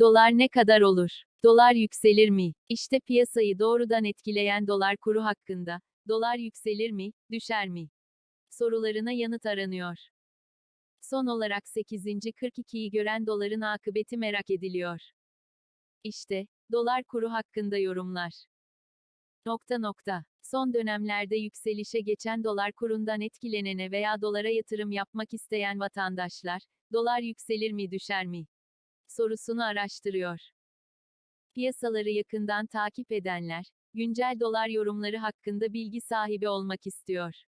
Dolar ne kadar olur? Dolar yükselir mi? İşte piyasayı doğrudan etkileyen dolar kuru hakkında. Dolar yükselir mi, düşer mi? Sorularına yanıt aranıyor. Son olarak 8.42'yi gören doların akıbeti merak ediliyor. İşte, dolar kuru hakkında yorumlar. Nokta nokta. Son dönemlerde yükselişe geçen dolar kurundan etkilenene veya dolara yatırım yapmak isteyen vatandaşlar, dolar yükselir mi düşer mi? Sorusunu araştırıyor. Piyasaları yakından takip edenler, güncel dolar yorumları hakkında bilgi sahibi olmak istiyor.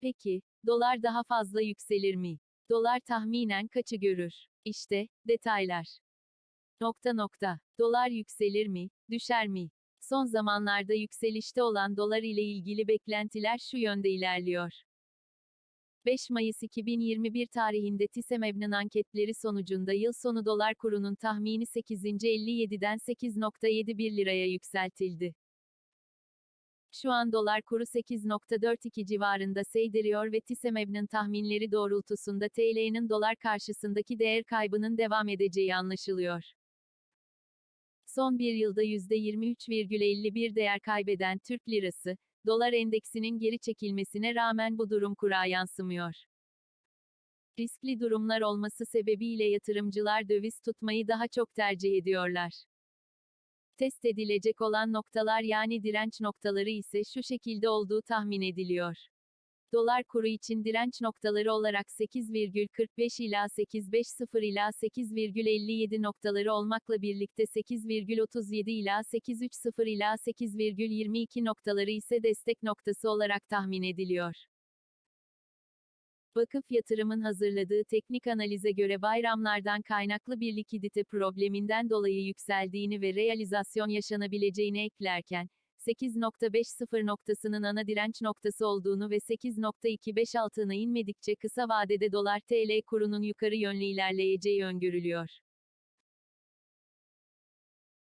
Peki, dolar daha fazla yükselir mi? Dolar tahminen kaçı görür? İşte, detaylar. Nokta nokta. Dolar yükselir mi, düşer mi? Son zamanlarda yükselişte olan dolar ile ilgili beklentiler şu yönde ilerliyor. 5 Mayıs 2021 tarihinde TİSEMEB'nin anketleri sonucunda yıl sonu dolar kurunun tahmini 8.57'den 8.71 liraya yükseltildi. Şu an dolar kuru 8.42 civarında seydiriyor ve TİSEMEB'nin tahminleri doğrultusunda TL'nin dolar karşısındaki değer kaybının devam edeceği anlaşılıyor. Son bir yılda %23,51 değer kaybeden Türk lirası, dolar endeksinin geri çekilmesine rağmen bu durum kura yansımıyor. Riskli durumlar olması sebebiyle yatırımcılar döviz tutmayı daha çok tercih ediyorlar. Test edilecek olan noktalar yani direnç noktaları ise şu şekilde olduğu tahmin ediliyor. Dolar kuru için direnç noktaları olarak 8,45 ila 8,50 ila 8,57 noktaları olmakla birlikte 8,37 ila 8,30 ila 8,22 noktaları ise destek noktası olarak tahmin ediliyor. Vakıf Yatırım'ın hazırladığı teknik analize göre bayramlardan kaynaklı bir likidite probleminden dolayı yükseldiğini ve realizasyon yaşanabileceğini eklerken, 8.50 noktasının ana direnç noktası olduğunu ve 8.25 altına inmedikçe kısa vadede dolar TL kurunun yukarı yönlü ilerleyeceği öngörülüyor.